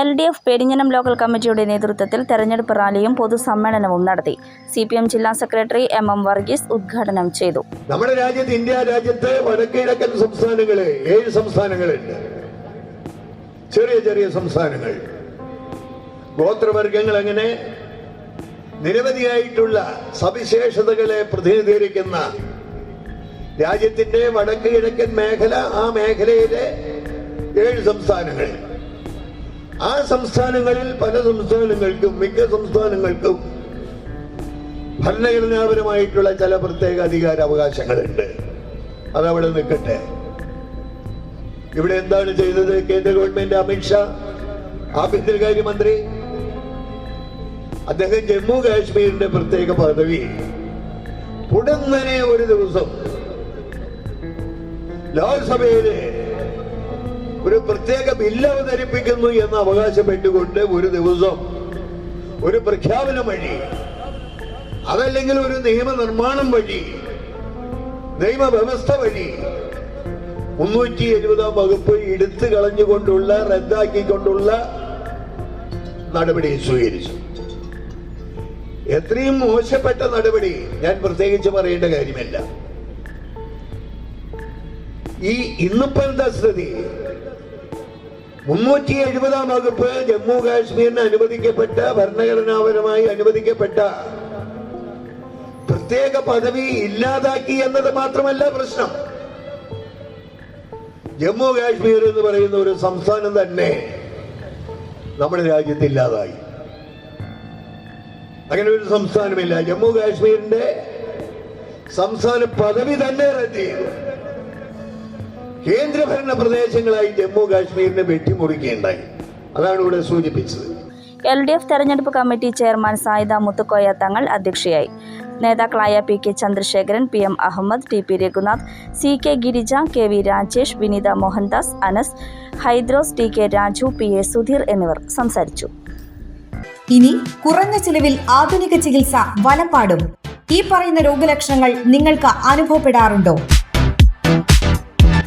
L D F Perinjanam local കമ്മിറ്റിയുടെ നേതൃത്വത്തിൽ തെരഞ്ഞെടുപ്പ് റാലിയും പൊതുസമ്മേളനവും നടത്തി. സി പി എം ജില്ലാ സെക്രട്ടറി എം എം വർഗീസ് ഉദ്ഘാടനം ചെയ്തു. നമ്മുടെ രാജ്യത്ത് ഇന്ത്യ രാജ്യത്ത് വടക്കിഴക്കൻ സംസ്ഥാനങ്ങളെ ഏഴ് സംസ്ഥാനങ്ങളുണ്ട്. ചെറിയ ചെറിയ സംസ്ഥാനങ്ങൾ. ഗോത്രവർഗങ്ങൾ അങ്ങനെ നിരവധിയായിട്ടുള്ള സവിശേഷതകളെ പ്രതിനിധീകരിക്കുന്ന രാജ്യത്തിന്റെ വടക്ക് കിഴക്കൻ മേഖല ആ മേഖലയിലെ ഏഴ് സംസ്ഥാനങ്ങൾ. ആ സംസ്ഥാനങ്ങളിൽ പല സംസ്ഥാനങ്ങൾക്കും മിക്ക സംസ്ഥാനങ്ങൾക്കും ഭരണഘടനാപരമായിട്ടുള്ള ചില പ്രത്യേക അധികാര അവകാശങ്ങളുണ്ട് അതവിടെ നിൽക്കട്ടെ. ഇവിടെ എന്താണ് ചെയ്തത് കേന്ദ്ര ഗവൺമെന്റ് അമിത്ഷാ? ആഭ്യന്തരകാര്യമന്ത്രി അദ്ദേഹം ജമ്മു കാശ്മീരിന്റെ പ്രത്യേക പദവി. ഉടൻ തന്നെ ഒരു ദിവസം ലോക്സഭയിൽ ഒരു പ്രത്യേക ബില്ല് അവതരിപ്പിക്കുന്നു എന്ന് അവകാശപ്പെട്ടുകൊണ്ട് ഒരു ദിവസം ഒരു പ്രഖ്യാപനം വഴി അതല്ലെങ്കിൽ ഒരു നിയമനിർമ്മാണം വഴി നിയമവ്യവസ്ഥ വഴി മുന്നൂറ്റി എഴുപതാം വകുപ്പ് എടുത്തു കളഞ്ഞുകൊണ്ടുള്ള റദ്ദാക്കിക്കൊണ്ടുള്ള നടപടി സ്വീകരിച്ചു. എത്രയും മോശപ്പെട്ട നടപടി ഞാൻ പ്രത്യേകിച്ച് പറയേണ്ട കാര്യമല്ല. ഈ ഇന്നിപ്പോ എന്താ സ്ഥിതി മുന്നൂറ്റി എഴുപതാം വകുപ്പ് ജമ്മു കാശ്മീരിന് അനുവദിക്കപ്പെട്ട ഭരണഘടനാപരമായി അനുവദിക്കപ്പെട്ട പ്രത്യേക പദവി ഇല്ലാതാക്കി എന്നത് മാത്രമല്ല പ്രശ്നം. ജമ്മു കാശ്മീർ എന്ന് പറയുന്ന ഒരു സംസ്ഥാനം തന്നെ നമ്മുടെ രാജ്യത്ത് ഇല്ലാതായി. അങ്ങനെ ഒരു സംസ്ഥാനമില്ല. ജമ്മു കാശ്മീരിന്റെ സംസ്ഥാന പദവി തന്നെ റദ്ദ് ചെയ്തു. കേന്ദ്രഭരണ പ്രദേശങ്ങളായി ജമ്മു കാശ്മീരിനെ വെട്ടിമുറിക്കുകയുണ്ടായി. അതാണ് ഇവിടെ സൂചിപ്പിച്ചത്. എൽ ഡി എഫ് തെരഞ്ഞെടുപ്പ് കമ്മിറ്റി ചെയർമാൻ സായിദ മുത്തുക്കോയ തങ്ങൾ അധ്യക്ഷയായി. നേതാക്കളായ P K Chandrasekharan P M Ahmed T P Raghunath C K Girija K V Rajesh Vineetha Mohandas Anas Hydros T K Raju P A Sudheer എന്നിവർ സംസാരിച്ചു. ഇനി കുറഞ്ഞ ചിലവിൽ ആധുനിക ചികിത്സ വലപ്പാടും. ഈ പറയുന്ന രോഗലക്ഷണങ്ങൾ നിങ്ങൾക്ക് അനുഭവപ്പെടാറുണ്ടോ?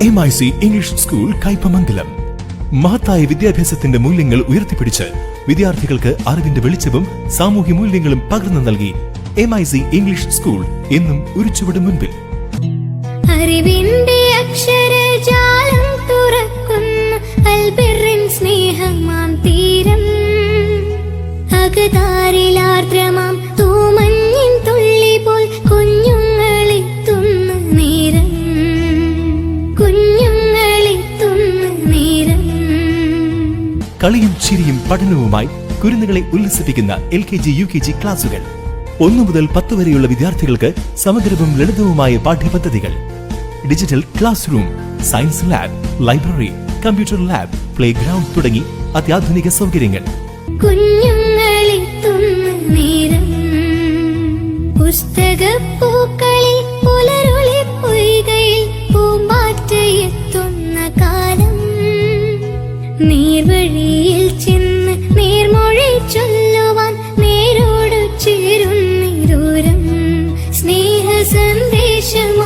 M I C English school Kaipamangalam മഹത്തായ വിദ്യാഭ്യാസത്തിന്റെ മൂല്യങ്ങൾ ഉയർത്തിപ്പിടിച്ച് വിദ്യാർത്ഥികൾക്ക് അറിവിന്റെ വെളിച്ചവും സാമൂഹ്യ മൂല്യങ്ങളും പകർന്നു നൽകി M I C English school എന്നും ഒരു ചുവട് മുൻപിൽ. അറിവിന്റെ കളിയും ചിരിയും പഠനവുമായി കുരുന്നുകളെ ഉല്ലസിപ്പിക്കുന്ന L K G U K G ക്ലാസുകൾ. ഒന്നു മുതൽ പത്ത് വരെയുള്ള വിദ്യാർത്ഥികൾക്ക് സമഗ്രവും ലളിതവുമായ പാഠ്യപദ്ധതികൾ. Digital class room science lab library computer lab play ground തുടങ്ങി അത്യാധുനിക സൗകര്യങ്ങൾ. കുഞ്ഞുങ്ങളെത്തുന്ന നേർവഴിയിൽ ചെന്ന് നീർമൊഴി ചൊല്ലുവാൻ നേരോട് നീരൂരം സ്നേഹ സന്ദേശമാണിതിൻ